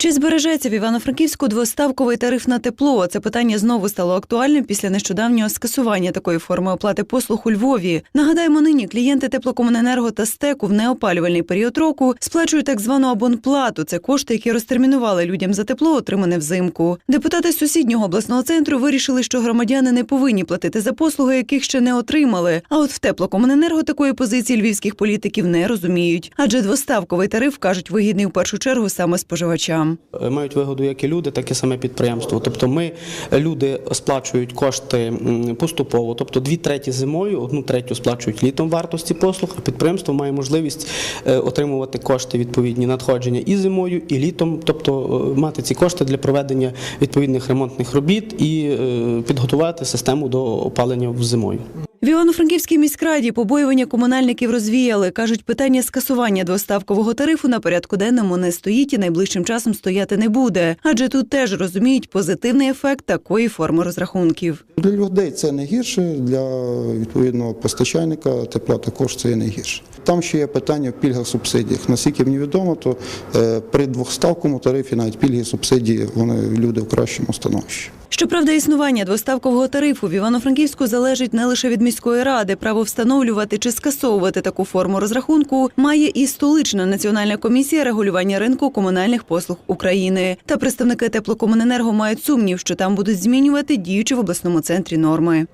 Чи збережеться в Івано-Франківську двоставковий тариф на тепло? Це питання знову стало актуальним після нещодавнього скасування такої форми оплати послуг у Львові. Нагадаємо, нині клієнти теплокомуненерго та стеку в неопалювальний період року сплачують так звану абонплату. Це кошти, які розтермінували людям за тепло, отримане взимку. Депутати сусіднього обласного центру вирішили, що громадяни не повинні платити за послуги, яких ще не отримали. А от в теплокомуненерго такої позиції львівських політиків не розуміють, адже двоставковий тариф кажуть вигідний в першу чергу саме споживачам. Е, мають вигоду як і люди, так і саме підприємство. Тобто ми е, люди сплачують кошти поступово, тобто дві треті зимою, одну третю сплачують літом вартості послуг. А підприємство має можливість е, отримувати кошти відповідні надходження і зимою, і літом, тобто мати ці кошти для проведення відповідних ремонтних робіт і підготувати систему до опалення в зимою. В Івано-Франківській міськраді побоювання комунальників розвіяли. Кажуть, питання скасування двоставкового тарифу на порядку денному не стоїть і найближчим часом стояти не буде. Адже тут теж розуміють позитивний ефект такої форми розрахунків. Для людей це не гірше, для відповідного постачальника тепла також це не гірше. Там ще є питання в пільгах субсидіях. Наскільки мені відомо, то е, при двохставковому тарифі навіть пільги субсидії вони люди в кращому становищі. Щоправда, існування двоставкового тарифу в Івано-Франківську залежить не лише від міської ради. Право встановлювати чи скасовувати таку форму розрахунку має і столична національна комісія регулювання ринку комунальних послуг України. Та представники теплокомуненерго мають сумнів, що там будуть змінювати діючі в обласному центрі норми.